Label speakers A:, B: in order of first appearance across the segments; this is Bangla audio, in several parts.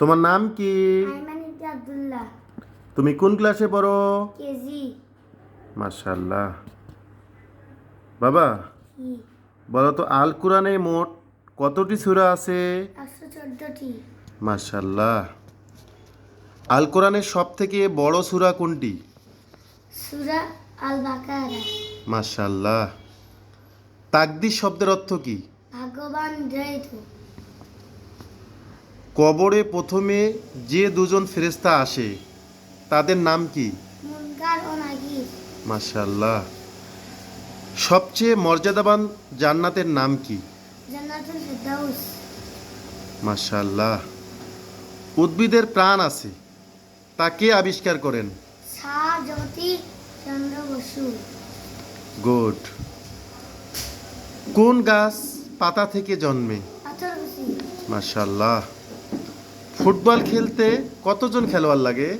A: তোমার নাম কি? তুমি কোন ক্লাসে পড়ো?
B: কেজি।
A: মাশাল্লাহ বাবা বলো তো আল কোরআনে মোট কতটি সূরা আছে? মাশাল্লাহ আল কোরআনের সব থেকে বড় সূরা কোনটি?
B: সুরা আল বাকারা
A: মাশাল্লাহ তাকদির শব্দের অর্থ কি?
B: ভাগ্যবান জয়িত
A: কবরে প্রথমে যে দুজন ফেরেস্তা আসে তাদের নাম কি? মাশাল্লাহ সবচেয়ে মর্যাদাবান জান্নাতের নাম কি? মাশাল্লাহ উদ্ভিদের প্রাণ আছে তা কে আবিষ্কার করেন? গুড। কোন গাছ পাতা থেকে জন্মে? মাশাল্লাহ ফুটবল খেলতে কতজন খেলোয়াড় লাগে?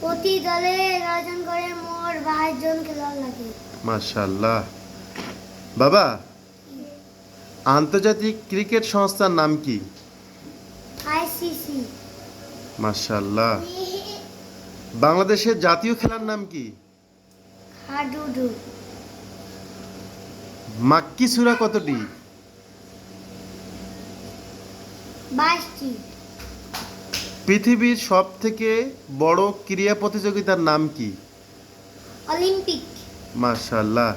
B: প্রতি দলে আয়োজন করে মোট বাইশ জন খেলোয়াড় লাগে।
A: মাশাল্লাহ বাবা আন্তর্জাতিক ক্রিকেট সংস্থার নাম কি?
B: আইসিসি।
A: মাশাল্লাহ বাংলাদেশের জাতীয় খেলার নাম কি?
B: হাডুডু।
A: মাক্কি সুরা কতটি?
B: বাইশটি।
A: পৃথিবীর সব থেকে বড় ক্রীড়া প্রতিযোগিতার নাম কি?
B: অলিম্পিক।
A: মাশাল্লাহ